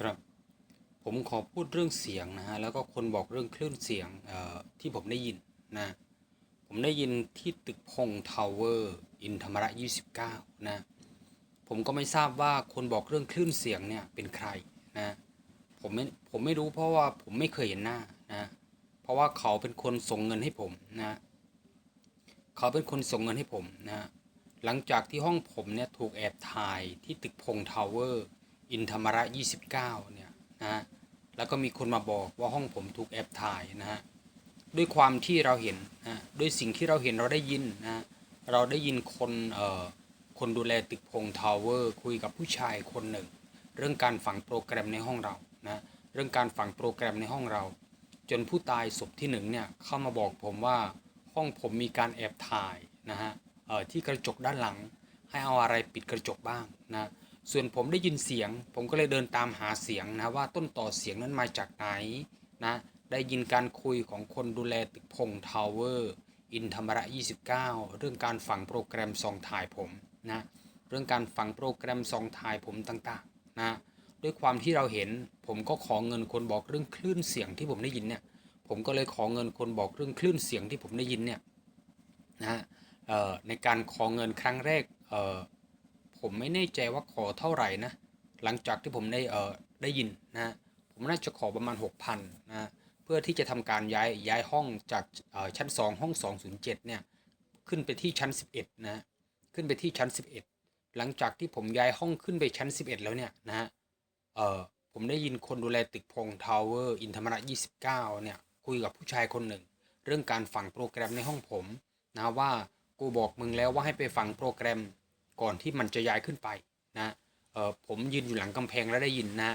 ครับผมขอพูดเรื่องเสียงนะฮะแล้วก็คนบอกเรื่องคลื่นเสียงเอ่อที่ผมได้ยินนะผมได้ยินที่ตึกพงทาวเวอร์อินธรรมระ 29 นะผมก็ไม่ทราบว่าคนบอกเรื่องคลื่นเสียงเนี่ยเป็นใครนะผมไม่ผมไม่รู้เพราะว่าผมไม่เคยเห็นหน้านะเพราะว่าเขาเป็นคนส่งเงินให้ผมนะเขาเป็นคนส่งเงินให้ผมนะหลังจากที่ห้องผมเนี่ยถูกแอบถ่ายที่ตึกพงทาวเวอร์ อินธรรมระ29เนี่ยนะแล้วก็มีคนมาบอกว่าห้องผมถูกแอบถ่ายนะฮะด้วยความที่เราเห็นนะด้วยสิ่งที่เราเห็นเราได้ยินนะเราได้ยินคนเอ่อคนดูแลตึกพงทาวเวอร์คุยกับผู้ชายคนหนึ่ง เรื่องการฝังโปรแกรมในห้องเรานะเรื่องการฝังโปรแกรมในห้องเรา จนผู้ตายศพที่หนึ่งเนี่ยเข้ามาบอกผมว่าห้องผมมีการแอบถ่ายนะฮะเอ่อที่กระจกด้านหลัง ให้เอาอะไรปิดกระจกบ้างนะ ส่วนผมได้ยินเสียง ผมก็เลยเดินตามหาเสียงนะว่าต้นต่อเสียงนั้นมาจากไหนนะได้ยินการคุยของคนดูแลตึกพงทาวเวอร์อินธรรมระ 29 เรื่องการฝังโปรแกรมซองถ่ายผมนะเรื่องการฝังโปรแกรมซองถ่ายผมต่างๆนะด้วยความที่เราเห็น ผมก็ขอเงินคนบอกเรื่องคลื่นเสียงที่ผมได้ยินเนี่ยผมก็เลยขอเงินคนบอกเรื่องคลื่นเสียงที่ผมได้ยินเนี่ยนะฮะเอ่อในการขอเงินครั้งแรกเอ่อ ผมไม่แน่ใจว่าขอเท่าไหร่นะ หลังจากที่ผมได้เอ่อได้ยินนะผมน่าจะขอประมาณ 6,000นะฮะเพื่อที่จะทำการย้ายย้ายห้องจากชั้น 2 ห้อง 207 เนี่ยขึ้นไปที่ชั้น 11นะฮะขึ้นไปที่ชั้น 11 หลังจากที่ผมย้ายห้องขึ้นไปชั้น 11 แล้วเนี่ยนะฮะเอ่อผมได้ยินคนดูแลตึกพงทาวเวอร์อินธรรมระ 29 เนี่ยคุยกับผู้ชายคนหนึ่ง เรื่องการฝังโปรแกรมในห้องผม นะว่ากูบอกมึงแล้วว่าให้ไปฝังโปรแกรม ก่อนที่มันจะย้ายขึ้นไปนะเออผมยืนอยู่หลังกำแพงแล้วได้ยินนะ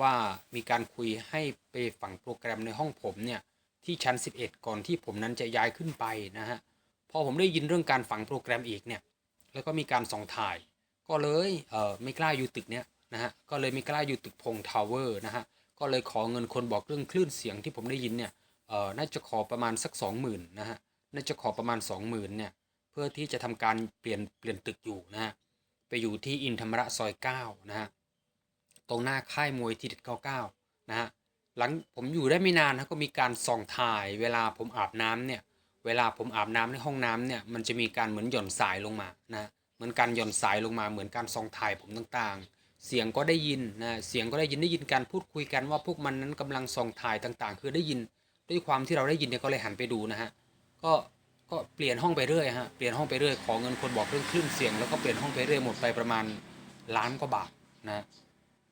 ว่ามีการคุยให้ไปฝังโปรแกรมในห้องผมเนี่ยที่ชั้น 11 ก่อนที่ผมนั้นจะย้ายขึ้นไปนะฮะพอผมได้ยินเรื่องการฝังโปรแกรมอีกเนี่ยแล้วก็มีการส่องถ่าย ก็เลยเออไม่กล้าอยู่ตึกเนี้ยนะฮะก็เลยไม่กล้าอยู่ตึกพงทาวเวอร์นะฮะก็เลยขอเงินคนบอกเรื่องคลื่นเสียงที่ผมได้ยินเนี่ยเออน่าจะขอประมาณสัก 20,000นะฮะน่าจะขอประมาณ 20,000เนี่ย พื่อที่จะทำการเปลี่ยนเปลี่ยนตึกอยู่นะฮะไปอยู่ที่อินธรรมระซอย9นะฮะตรงหน้าค่ายมวยทีเด็ด99นะฮะหลังผมอยู่ได้ไม่นานนะก็มีการส่องถ่ายเวลาผมอาบน้ำเนี่ยเวลาผมอาบน้ำในห้องน้ำเนี่ยมันจะมีการเหมือนหย่อนสายลงมานะเหมือนการหย่อนสายลงมาเหมือนการส่องถ่ายผมต่างๆ เสียงก็ได้ยินนะเสียงก็ได้ยินได้ยินการพูดคุยกันว่าพวกมันนั้นกำลังส่องถ่ายต่างๆ คือได้ยินด้วยความที่เราได้ยินเนี่ยก็เลยหันไปดูนะฮะก็ ก็เปลี่ยนห้องไปเรื่อยฮะเปลี่ยนห้องไปเรื่อยขอเงินคนบอกเรื่องคลื่นเสียงแล้วก็เปลี่ยนห้องไปเรื่อยหมดไปประมาณล้านกว่าบาทนะ